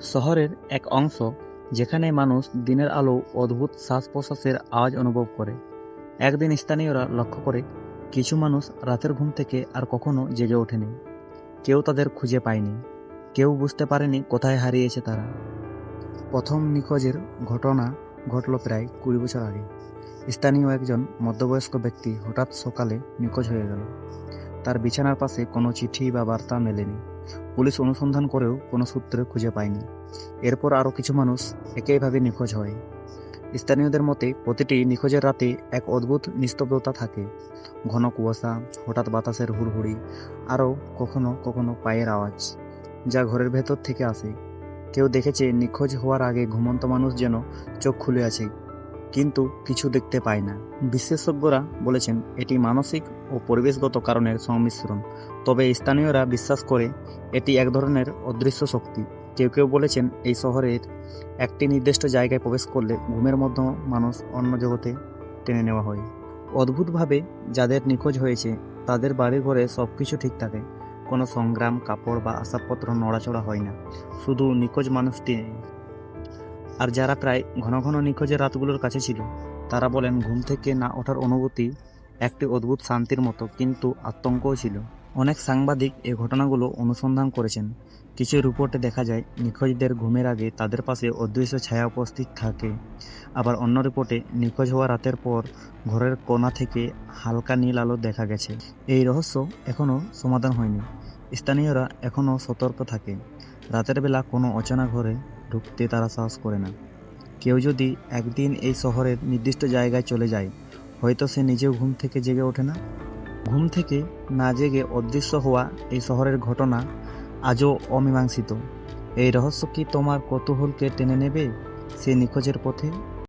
শহরের এক অংশ যেখানে মানুষ দিনের আলো অদ্ভুত শ্বাস প্রশ্বাসের আওয়াজ অনুভব করে। একদিন স্থানীয়রা লক্ষ্য করে, কিছু মানুষ রাতের ঘুম থেকে আর কখনো জেগে ওঠেনি। কেউ তাদের খুঁজে পায়নি। কেউ বুঝতে পারেনি কোথায় হারিয়েছে তারা। প্রথম নিখোঁজের ঘটনা ঘটল প্রায় কুড়ি বছর আগে। স্থানীয় একজন মধ্যবয়স্ক ব্যক্তি হঠাৎ সকালে নিখোঁজ হয়ে গেল। তার বিছানার পাশে কোনো চিঠি বা বার্তা মেলেনি। পুলিশ অনুসন্ধান করেও কোনো সূত্রে খুঁজে পায়নি। এরপর আরও কিছু মানুষ একইভাবে নিখোঁজ হয়। স্থানীয়দের মতে, প্রতিটি নিখোঁজের রাতে এক অদ্ভুত নিস্তব্ধতা থাকে। ঘন কুয়াশা, হঠাৎ বাতাসের হুড়হুড়ি, আরও কখনো কখনো পায়ের আওয়াজ, যা ঘরের ভেতর থেকে আসে। কেউ দেখেছে নিখোঁজ হওয়ার আগে ঘুমন্ত মানুষ যেন চোখ খুলে আছে। কিন্তু কিছু দেখতে পায় না। বিশেষজ্ঞরা বলেছেন, এটি মানসিক ও পরিবেশগত কারণের সংমিশ্রণ। তবে স্থানীয়রা বিশ্বাস করে, এটি এক ধরনের অদৃশ্য শক্তি। কেউ কেউ বলেছেন, এই শহরের একটি নির্দিষ্ট জায়গায় প্রবেশ করলে ঘুমের মধ্যে মানুষ অন্য জগতে টেনে নেওয়া হয়। অদ্ভুতভাবে যাদের নিখোঁজ হয়েছে, তাদের বাড়ি ঘরে সব কিছু ঠিক থাকে। কোনো সংগ্রাম, কাপড় বা আসবাবপত্র নড়াচড়া হয় না। শুধু নিখোঁজ মানুষটি আর যারা প্রায় ঘন ঘন নিখোঁজের রাতগুলোর কাছে ছিল, তারা বলেন ঘুম থেকে না ওঠার অনুভূতি একটি অদ্ভুত শান্তির মতো, কিন্তু আতঙ্কও ছিল। অনেক সাংবাদিক এ ঘটনাগুলো অনুসন্ধান করেছেন। কিছু রিপোর্টে দেখা যায়, নিখোঁজদের ঘুমের আগে তাদের পাশে অদৃশ্য ছায়া উপস্থিত থাকে। আবার অন্য রিপোর্টে নিখোঁজ হওয়া রাতের পর ঘরের কোণা থেকে হালকা নীল আলো দেখা গেছে। এই রহস্য এখনও সমাধান হয়নি। স্থানীয়রা এখনও সতর্ক থাকে। রাতের বেলা কোনো অচেনা ঘরে ঢুকতে তারা সাহস করে না। কেউ যদি একদিন এই শহরের নির্দিষ্ট জায়গায় চলে যায়, হয়তো সে নিজেও ঘুম থেকে জেগে ওঠে না। ঘুম থেকে না জেগে অদৃশ্য হওয়া এই শহরের ঘটনা আজও অমীমাংসিত। এই রহস্য কি তোমার কৌতূহলকে টেনে নেবে? সে নিখোঁজের পথে